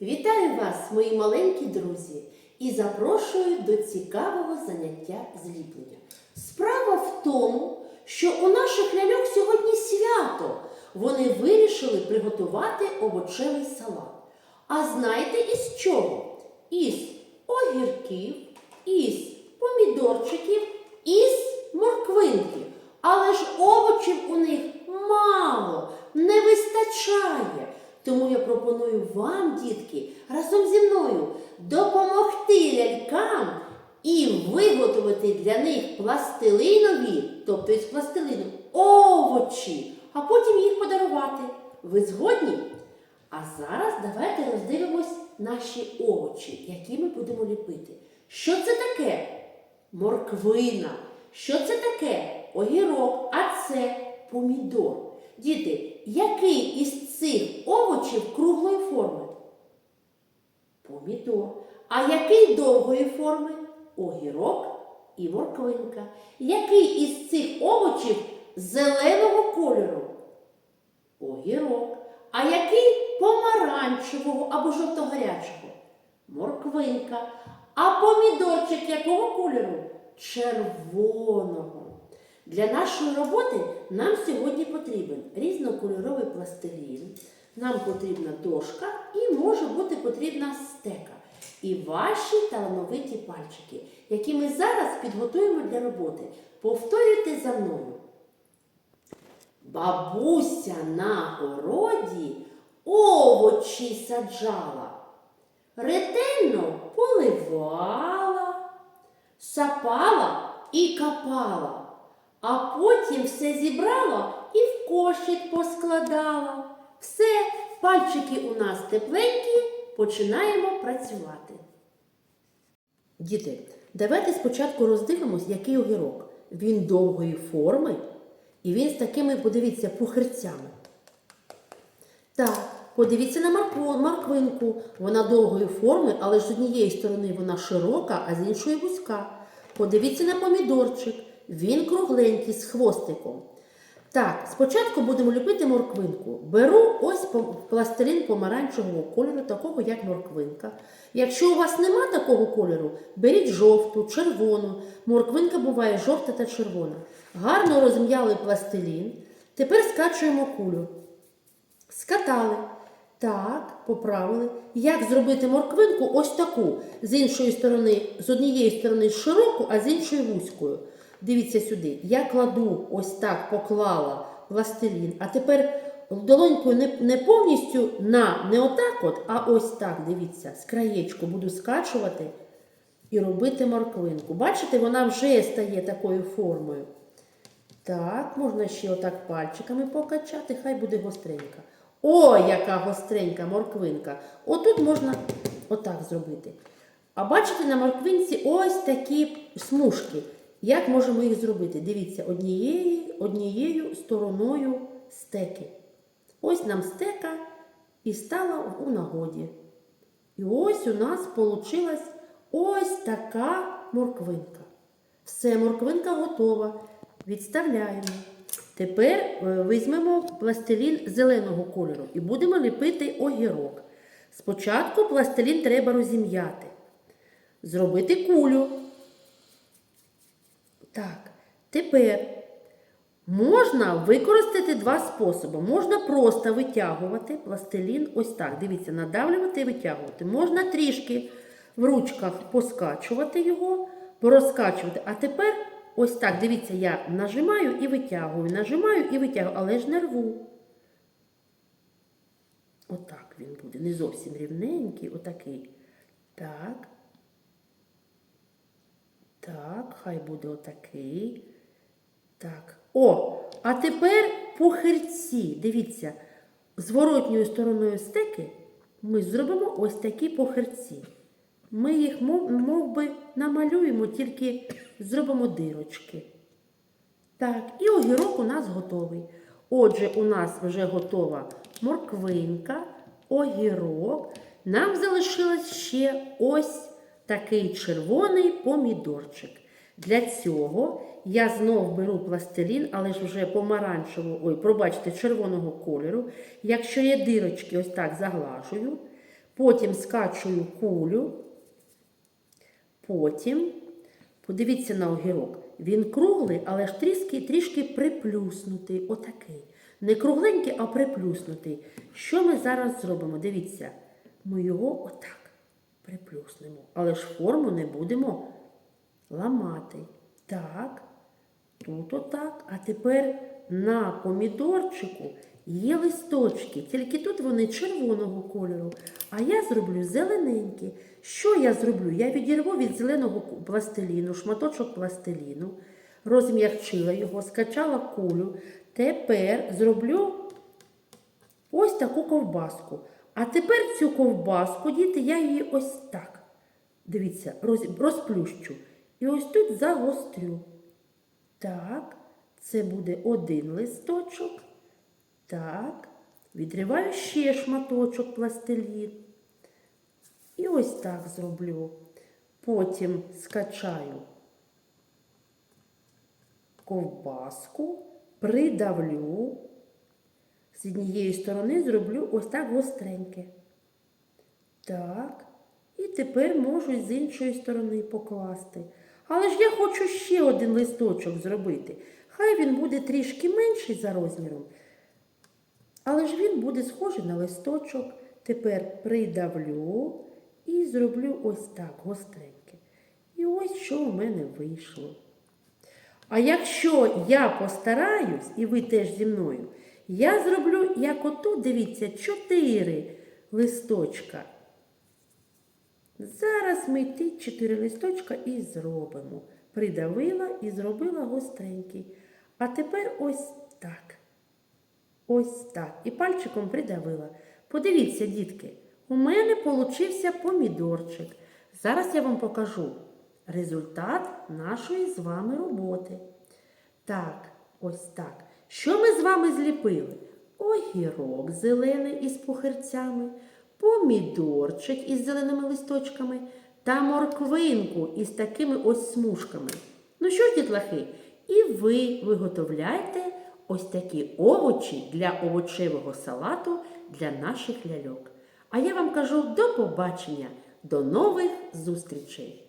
Вітаю вас, мої маленькі друзі, і запрошую до цікавого заняття зліплення. Справа в тому, що у наших ляльок сьогодні свято. Вони вирішили приготувати овочевий салат. А знаєте із чого? Із огірків, із помідорчиків, із морквинки. Але ж овочів у них мало, не вистачає. Тому я пропоную вам, дітки, разом зі мною допомогти лялькам і виготовити для них пластилинові, тобто із пластилину, овочі, а потім їх подарувати. Ви згодні? А зараз давайте роздивимось наші овочі, які ми будемо ліпити. Що це таке? Морквина. Що це таке? Огірок, а це помідор. Діти, який із цих овочів круглої форми? Помідор. А який довгої форми? Огірок і морквинка. Який із цих овочів зеленого кольору? Огірок. А який помаранчевого або жовтогарячого? Морквинка. А помідорчик якого кольору? Червоного. Для нашої роботи нам сьогодні потрібен різнокольоровий пластилін, нам потрібна дошка і може бути потрібна стека. І ваші талановиті пальчики, які ми зараз підготуємо для роботи. Повторюйте за мною. Бабуся на городі овочі саджала, ретельно поливала, сапала і капала, а потім все зібрала і в кошик поскладала. Все, пальчики у нас тепленькі, починаємо працювати. Діти, давайте спочатку роздивимось, який огірок. Він довгої форми і він з такими, подивіться, пухирцями. Так, подивіться на морквинку. Вона довгої форми, але ж з однієї сторони вона широка, а з іншої вузька. Подивіться на помідорчик. Він кругленький з хвостиком. Так, спочатку будемо ліпити морквинку. Беру ось пластилін помаранчевого кольору, такого як морквинка. Якщо у вас нема такого кольору, беріть жовту, червону. Морквинка буває жовта та червона. Гарно розм'яли пластилін. Тепер скачуємо кулю. Скатали. Так, поправили. Як зробити морквинку ось таку. З іншої сторони, з однієї сторони широку, а з іншої вузькою. Дивіться сюди. Я кладу ось так, поклала пластилін. А тепер долонькою не, не повністю на, не отак от, а ось так, дивіться, з краєчку буду скачувати і робити морквинку. Бачите, вона вже стає такою формою. Так, можна ще отак пальчиками покачати, хай буде гостренька. О, яка гостренька морквинка. Отут можна отак зробити. А бачите на морквинці ось такі смужки. Як можемо їх зробити? Дивіться, однією, однією стороною стеки. Ось нам стека і стала у нагоді. І ось у нас вийшла ось така морквинка. Все, морквинка готова. Відставляємо. Тепер е, візьмемо пластилін зеленого кольору і будемо ліпити огірок. Спочатку пластилін треба розім'яти, зробити кулю. Так, тепер можна використати два способи. Можна просто витягувати пластилін ось так. Дивіться, надавлювати і витягувати. Можна трішки в ручках поскачувати його, порозкачувати. А тепер ось так, дивіться, я нажимаю і витягую, нажимаю і витягую, але ж не рву. Отак він буде. Не зовсім рівненький, отакий. Так. Так, хай буде отакий. Так. О, а тепер похирці. Дивіться, зворотньою стороною стеки ми зробимо ось такі похирці. Ми їх мов, мов би намалюємо, тільки зробимо дирочки. Так, і огірок у нас готовий. Отже, у нас вже готова морквинка, огірок. Нам залишилось ще ось такий червоний помідорчик. Для цього я знов беру пластилін, але ж вже помаранчевого, ой, пробачте, червоного кольору. Якщо є дирочки, ось так заглажую. Потім скачую кулю. Потім, подивіться на огірок. Він круглий, але ж трішки, трішки приплюснутий. Отакий. Не кругленький, а приплюснутий. Що ми зараз зробимо? Дивіться, ми його отак приплюснемо. Але ж форму не будемо ламати. Так, тут отак. А тепер на помідорчику є листочки, тільки тут вони червоного кольору. А я зроблю зелененькі. Що я зроблю? Я відірву від зеленого пластиліну, шматочок пластиліну, розм'якчила його, скачала кулю. Тепер зроблю ось таку ковбаску. А тепер цю ковбаску, діти, я її ось так. Дивіться, роз, розплющу. І ось тут загострю. Так, це буде один листочок. Так, відриваю ще шматочок пластилін. І ось так зроблю. Потім скачаю ковбаску, придавлю. З однієї сторони зроблю ось так гостреньке. Так. І тепер можу з іншої сторони покласти. Але ж я хочу ще один листочок зробити. Хай він буде трішки менший за розміром. Але ж він буде схожий на листочок. Тепер придавлю і зроблю ось так гостреньке. І ось що в мене вийшло. А якщо я постараюсь, і ви теж зі мною, я зроблю, як отут, дивіться, чотири листочка. Зараз ми ті чотири листочка і зробимо. Придавила і зробила гостренький. А тепер ось так. Ось так. І пальчиком придавила. Подивіться, дітки, у мене получився помідорчик. Зараз я вам покажу результат нашої з вами роботи. Так, ось так. Що ми з вами зліпили? Огірок зелений із пухирцями, помідорчик із зеленими листочками та морквинку із такими ось смужками. Ну що, дітлахи, і ви виготовляйте ось такі овочі для овочевого салату для наших ляльок. А я вам кажу до побачення, до нових зустрічей!